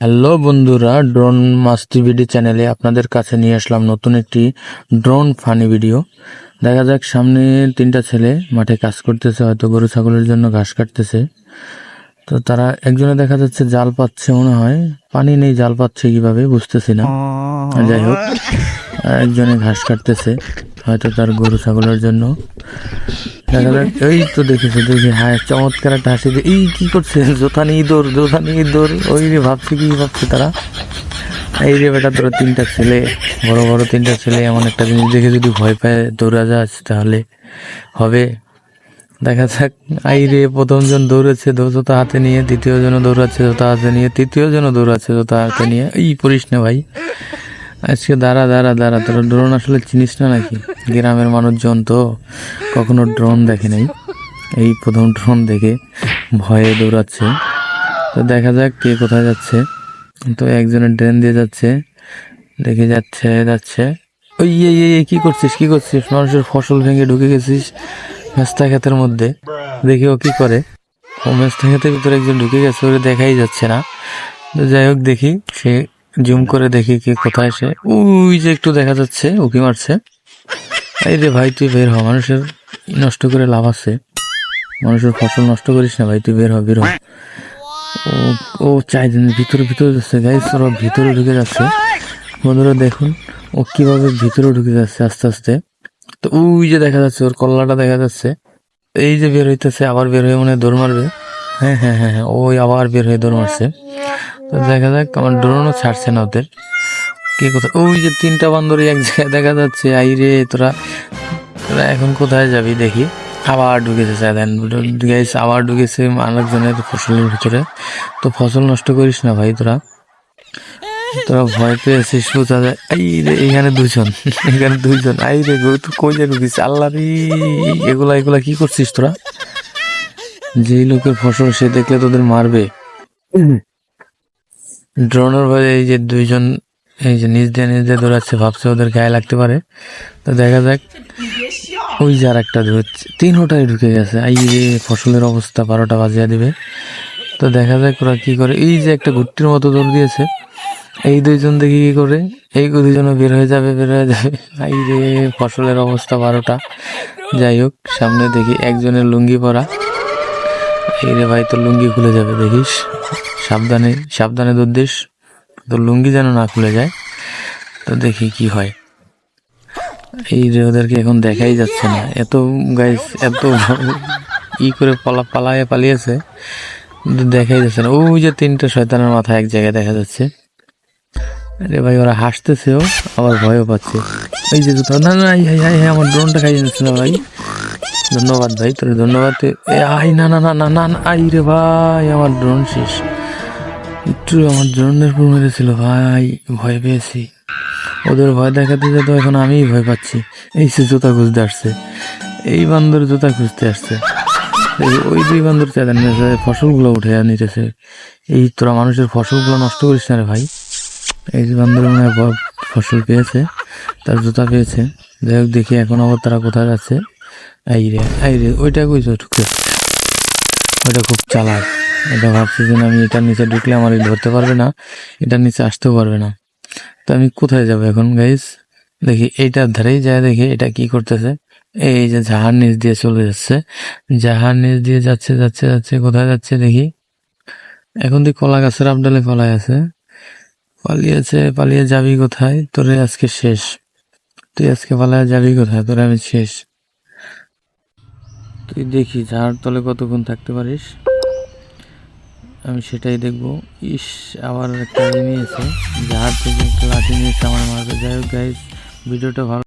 Hello বন্ধুরা drone মাস্তি video চ্যানেলে আপনাদের কাছে নিয়ে আসলাম নতুন একটি ড্রোন ফানি ভিডিও দেখা যাক, সামনে তিনটা ছেলে মাঠে কাজ করতেছে, হয়তো গরু, ছাগলের জন্য ঘাস কাটতেছে। তো তারা একজনে দেখা যাচ্ছে জাল পাচ্ছে মনে হয়। পানি নেই জাল পাচ্ছে কীভাবে বুঝতেছি না। যাই হোক একজনে ঘাস কাটতেছে হয়তো তার গরু ছাগলের জন্য। দেখা যাক এই তো দেখেছে দেখি হ্যাঁ চমৎকার একটা হাসি দিয়ে এই কি করছে? জোথা নিয়ে দৌড় জোথা নিয়ে দৌড় ওই রে ভাবছে কি ভাবছে তারা? এই রে বেটা তোরা তিনটা ছেলে বড় বড় তিনটা ছেলে এমন একটা জিনিস দেখে যদি ভয় পায় দৌড়া যাস তাহলে হবে। দেখা যাক। আই রে প্রথমজন দৌড়েছে জোতা হাতে নিয়ে দ্বিতীয় জন দৌড়াচ্ছে জোতা হাতে নিয়ে তৃতীয় জন দৌড়াচ্ছে জোতা হাতে নিয়ে। এই পড়িস না ভাই। আজকে দাঁড়া দাঁড়া দাঁড়া তোরা ড্রোন আসলে চিনিস না নাকি? গ্রামের মানুষজন তো কখনো ড্রোন দেখে নাই। এই প্রথম ড্রোন দেখে ভয়ে দৌড়াচ্ছে। তো দেখা যাক কে কোথায় যাচ্ছে। তো একজনের ড্রেন দিয়ে যাচ্ছে দেখে যাচ্ছে যাচ্ছে। ওই এই, কি করছিস কি করছিস? মানুষের ফসল ভেঙে ঢুকে গেছিস। মেস্তা ক্ষেতের মধ্যে। দেখি ও কি করে। ও মেস্তা ক্ষেতের ভিতরে একজন ঢুকে গেছে, ওরে দেখাই যাচ্ছে না। তো যাই হোক, দেখি সে জুম করে দেখি কে কোথায় সে। ওই যে একটু দেখা যাচ্ছে উকি মারছে। এই রে ভাই, তুই বের হ, মানুষের নষ্ট করে লাভ আছে। মানুষের ফসল নষ্ট করিস না ভাই, তুই বের হ বের হ। ও চাই ভিতরে ভিতরে যাচ্ছে। গাইস ওরা ভিতরে ঢুকে যাচ্ছে। বন্ধুরা, দেখুন, ও কীভাবে ভিতরে ঢুকে যাচ্ছে আস্তে আস্তে। তো ওই যে দেখা যাচ্ছে, ওর কল্লাটা দেখা যাচ্ছে, এই যে বের হইতেছে, আবার বের হয়ে মনে হয় দৌড় মারবে। হ্যাঁ হ্যাঁ হ্যাঁ হ্যাঁ ওই আবার বের হয়ে দৌড় মারছে। তো দেখা যাক, আমার ড্রোনও ছাড়ছে না ওদের। কে কোথায়? ওই যে তিনটা বান্দরই এক জায়গায় দেখা যাচ্ছে। আই রে, তোরা তোরা এখন কোথায় যাবি দেখি? আবার ঢুকেছে দেন গাইস আবার ঢুকেছে আরেকজনের ফসলের ভিতরে। তো ফসল নষ্ট করিস না ভাই তোরা। তোরা ভয় পেয়েছিস বোঝা যায় এই রে এখানে দুজন এখানে দুইজন। আই রে গো, তুই কই যাবি ঢুকিস আল্লাহ রে, এগুলা এগুলা কি করছিস তোরা? যেই লোকের ফসল সে দেখলে তোদের মারবে। ড্রোনের ভয়ে এই যে দুইজন, এই যে নিজ দিয়ে নিজ দিয়ে দৌড়াচ্ছে, ভাবছে ওদের গায়ে লাগতে পারে। তো দেখা যাক, ওই যে আর একটা দৌড়চ্ছে তিনটাই ঢুকে গেছে। এই যে ফসলের অবস্থা বারোটা বাজিয়ে দিবে। তো দেখা যাক ওরা কি করে। এই যে একটা ঘুট্টির মতো দৌড় দিয়েছে। এই দুইজন দেখি কি করে? এই দুইজনও বের হয়ে যাবে, বের হয়ে যাবে। এই যে ফসলের অবস্থা বারোটা। যাই হোক, সামনে দেখি একজনের লুঙ্গি পরা। এই রে ভাই, তোর লুঙ্গি খুলে যাবে, দেখিস? সাবধানে সাবধানে দৌড় দিস। তোর লুঙ্গি যেন না খুলে যায়। তো দেখি কি হয়। এই রে ওদেরকে এখন দেখাই যাচ্ছে না। এত গাইস এত ই করে পালা, পালায় পালিয়েছে। দেখাই যাচ্ছে না। ওই যে তিনটা শয়তানের মাথা এক জায়গায় দেখা যাচ্ছে। আরে ভাই, ওরা হাসতেছেও, আবার ভয়ও পাচ্ছে। এই যে জুতো না না হাই হাই হাই আমার ড্রোনটা খাইয়ে নিচ্ছে না ভাই। ধন্যবাদ ভাই, তোর ধন্যবাদ। এ আই না না না না না আই রে ভাই, আমার ড্রোন শেষ। একটু আমার ড্রোনের উপর মেরেছিল ভাই, ভয় পেয়েছি। ওদের ভয় দেখাতে যেত এখন আমিই ভয় পাচ্ছি। এই সে জুতা খুঁজতে আসছে। এই বান্দর জুতা খুঁজতে আসছে। ওই দুই বান্দর চাঁদান ফসলগুলো উঠে নিতেছে। এই তোরা মানুষের ফসলগুলো নষ্ট করিস না রে ভাই। এই যে বান্দর হয় ফসল পেয়েছে, তার জুতা পেয়েছে। যাই হোক, দেখি এখন আবার তারা কোথায় যাচ্ছে। এই রে এই রে, ওইটা কইছো ঢুকে ওইটা খুব চালাক। এটা ভাবছি যে আমি এটার নিচে ঢুকলে আমার ধরতে পারবে না, এটার নিচে আসতেও পারবে না। তো আমি কোথায় যাব এখন গাইস দেখি, এইটার ধারেই যায়, দেখি এটা কি করতেছে। এই যে জাহার নিচ দিয়ে চলে যাচ্ছে। জাহার নিচ দিয়ে যাচ্ছে যাচ্ছে যাচ্ছে, কোথায় যাচ্ছে দেখি। এখন তুই কলা গাছের আবডালে পালায় আছে। পালিয়েছে, পালিয়ে যাবি কোথায়? তোরে আজকে শেষ। তুই আজকে পালায় যাবি কোথায়? তোরে আমি শেষ। তুই দেখি ঝাড় তলে কতক্ষণ থাকতে পারিস? আমি সেটাই দেখব। ইস, আবার একটা নিয়েছে। ঝাড় থেকে একটা লাঠি নিয়েছে আমার মারবে যাই হোক গাইজ ভিডিওটা ভালো